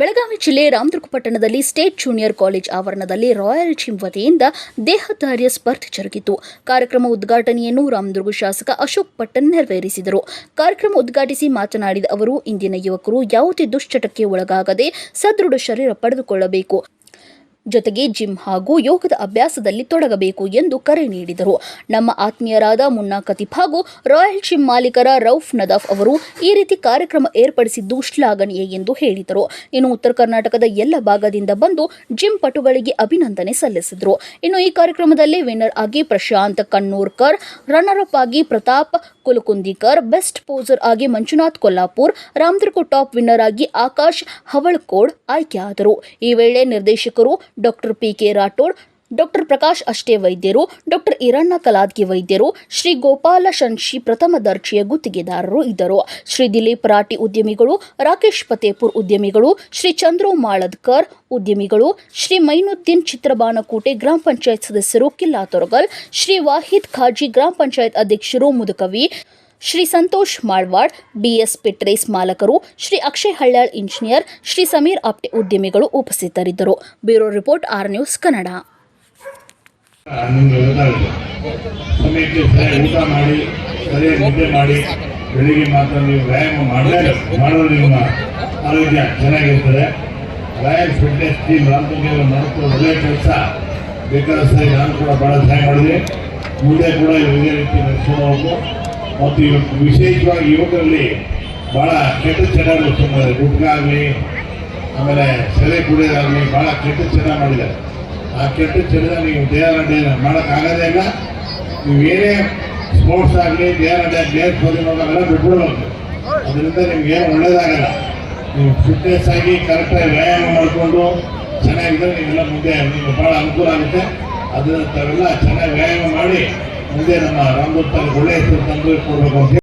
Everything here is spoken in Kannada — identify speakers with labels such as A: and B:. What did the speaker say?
A: ಬೆಳಗಾವಿ ಜಿಲ್ಲೆ ರಾಮದುರ್ಗ ಪಟ್ಟಣದಲ್ಲಿ ಸ್ಟೇಟ್ ಜೂನಿಯರ್ ಕಾಲೇಜ್ ಆವರಣದಲ್ಲಿ ರಾಯಲ್ ಜಿಮ್ ವತಿಯಿಂದ ದೇಹದಾರ್ಯ ಸ್ಪರ್ಧೆ ಜರುಗಿತು. ಕಾರ್ಯಕ್ರಮ ಉದ್ಘಾಟನೆಯನ್ನು ರಾಮದುರ್ಗ ಶಾಸಕ ಅಶೋಕ್ ಪಟ್ಟಣ್ ನೆರವೇರಿಸಿದರು. ಕಾರ್ಯಕ್ರಮ ಉದ್ಘಾಟಿಸಿ ಮಾತನಾಡಿದ ಅವರು, ಇಂದಿನ ಯುವಕರು ಯಾವುದೇ ದುಶ್ಚಟಕ್ಕೆ ಒಳಗಾಗದೆ ಸದೃಢ ಶರೀರ ಪಡೆದುಕೊಳ್ಳಬೇಕು. ಜೊತೆಗೆ ಜಿಮ್ ಹಾಗೂ ಯೋಗದ ಅಭ್ಯಾಸದಲ್ಲಿ ತೊಡಗಬೇಕು ಎಂದು ಕರೆ ನೀಡಿದರು. ನಮ್ಮ ಆತ್ಮೀಯರಾದ ಮುನ್ನಾ ಕತಿಫ್ ಹಾಗೂ ರಾಯಲ್ ಜಿಮ್ ಮಾಲೀಕರ ರೌಫ್ ನದಾಫ್ ಅವರು ಈ ರೀತಿ ಕಾರ್ಯಕ್ರಮ ಏರ್ಪಡಿಸಿದ್ದು ಶ್ಲಾಘನೀಯ ಎಂದು ಹೇಳಿದರು. ಇನ್ನು ಉತ್ತರ ಕರ್ನಾಟಕದ ಎಲ್ಲ ಭಾಗದಿಂದ ಬಂದು ಜಿಮ್ ಪಟುಗಳಿಗೆ ಅಭಿನಂದನೆ ಸಲ್ಲಿಸಿದರು. ಇನ್ನು ಈ ಕಾರ್ಯಕ್ರಮದಲ್ಲಿ ವಿನ್ನರ್ ಆಗಿ ಪ್ರಶಾಂತ್ ಕಣ್ಣೂರ್ಕರ್ ರನ್ನರ್ ಅಪ್ ಆಗಿ ಪ್ರತಾಪ್ ಕುಲಕುಂದಿಕರ್ ಬೆಸ್ಟ್ ಪೋಸರ್ ಆಗಿ ಮಂಜುನಾಥ್ ಕೊಲ್ಲಾಪುರ್, ರಾಮದುರ್ಗ ಟಾಪ್ ವಿನ್ನರ್ ಆಗಿ ಆಕಾಶ್ ಹವಳ್ಕೋಡ್ ಆಯ್ಕೆಯಾದರು. ಈ ವೇಳೆ ನಿರ್ದೇಶಕರು doctor P K Rathod, doctor Prakash ಅಷ್ಟೇ ವೈದ್ಯರು, ಡಾಕ್ಟರ್ ಇರಣ್ಣ ಕಲಾದ್ಗಿ ವೈದ್ಯರು, ಶ್ರೀ ಗೋಪಾಲ ಶಂಶಿ ಪ್ರಥಮ ದರ್ಜೆಯ ಗುತ್ತಿಗೆದಾರರು ಇದ್ದರು. ಶ್ರೀ ದಿಲೀಪ್ ರಾಟಿ ಉದ್ಯಮಿಗಳು, ರಾಕೇಶ್ ಫತೇಪುರ್ ಉದ್ಯಮಿಗಳು, ಶ್ರೀ ಚಂದ್ರು ಮಾಳದ್ಕರ್ ಉದ್ಯಮಿಗಳು, ಶ್ರೀ ಮೈನುದ್ದೀನ್ ಚಿತ್ರಬಾನಕೋಟೆ ಗ್ರಾಮ ಪಂಚಾಯತ್ ಸದಸ್ಯರು ಕಿಲ್ಲಾ ತೊರಗಲ್, ಶ್ರೀ ವಾಹಿದ್ ಖಾಜಿ ಗ್ರಾಮ ಪಂಚಾಯತ್ ಅಧ್ಯಕ್ಷರು ಮುದುಕವಿ ಶ್ರೀ ಸಂತೋಷ್ ಮಾಳ್ವಾಡ್, ಬಿಎಸ್ ಪಿಟ್ರೇಸ್ ಮಾಲಕರು, ಶ್ರೀ ಅಕ್ಷಯ್ ಹಳ್ಳಾಳ್ ಇಂಜಿನಿಯರ್, ಶ್ರೀ ಸಮೀರ್ ಆಪ್ಟೆ ಉದ್ಯಮಿಗಳು ಉಪಸ್ಥಿತರಿದ್ದರು.
B: Bureau report, R news Kannada. ಬೆಳಿಗ್ಗೆ ಮಾತ್ರ ನೀವು ವ್ಯಾಯಾಮ ಮಾಡಲೇ ಮಾಡೋದು ನಿಮ್ಮ ಆರೋಗ್ಯ ಚೆನ್ನಾಗಿರ್ತದೆ ರಾಯಲ್ ಫಿಟ್ನೆಸ್ ಟೀಮ್ ರಾಮಕೃಷ್ಣ ಮಾಡುತ್ತಿರೋ ಒಳ್ಳೆಯ ಕೆಲಸ ಬೇಕಾದ ಸರಿ ನಾನು ಕೂಡ ಭಾಳ ಸಹಾಯ ಮಾಡಿದೆ ಮುಂದೆ ಕೂಡ ಇದೇ ರೀತಿ ನಡೆಸ್ಕೊಂಡು ಮತ್ತು ವಿಶೇಷವಾಗಿ ಯುವಕರಲ್ಲಿ ಭಾಳ ಕೆಟ್ಟ ಚೆನ್ನಾಗಿ ತುಂಬ ಗುಟ್ಕ ಆಗಲಿ ಆಮೇಲೆ ಸೆಲೆ ಕುಡಿಯೋದಾಗಲಿ ಭಾಳ ಕೆಟ್ಟ ಚೆನ್ನಾಗಿ ಮಾಡಿದ್ದಾರೆ. ಆ ಕೆಟ್ಟ ಚೆನ್ನ ನೀವು ದೇಹ ಮಾಡೋಕ್ಕಾಗೋದೇ ಇಲ್ಲ. ನೀವು ಏನೇ ಸ್ಪೋರ್ಟ್ಸ್ ಆಗಲಿ ದೇಹ ದೇಹ ಸ್ಪರ್ಧೆ ಅವೆಲ್ಲ ಬಿಟ್ಬಿಡ್ಬೇಕು. ಅದರಿಂದ ನಿಮ್ಗೆ ಒಳ್ಳೇದಾಗಲ್ಲ. ನೀವು ಫಿಟ್ನೆಸ್ ಆಗಿ ಕರೆಕ್ಟಾಗಿ ವ್ಯಾಯಾಮ ಮಾಡಿಕೊಂಡು ಚೆನ್ನಾಗಿದ್ದರೆ ನೀವೆಲ್ಲ ಮುಂದೆ ನಿಮ್ಗೆ ಭಾಳ ಅನುಕೂಲ ಆಗುತ್ತೆ. ಅದನ್ನ ತಾವೆಲ್ಲ ಚೆನ್ನಾಗಿ ವ್ಯಾಯಾಮ ಮಾಡಿ ಮುಂದೆ ನಮ್ಮ ರಾಮದೂತ್ ಒಳ್ಳೆಯ ಹೆಸರು ತಂದು ಕೊಡಬೇಕು ಅಂತ ಹೇಳಿ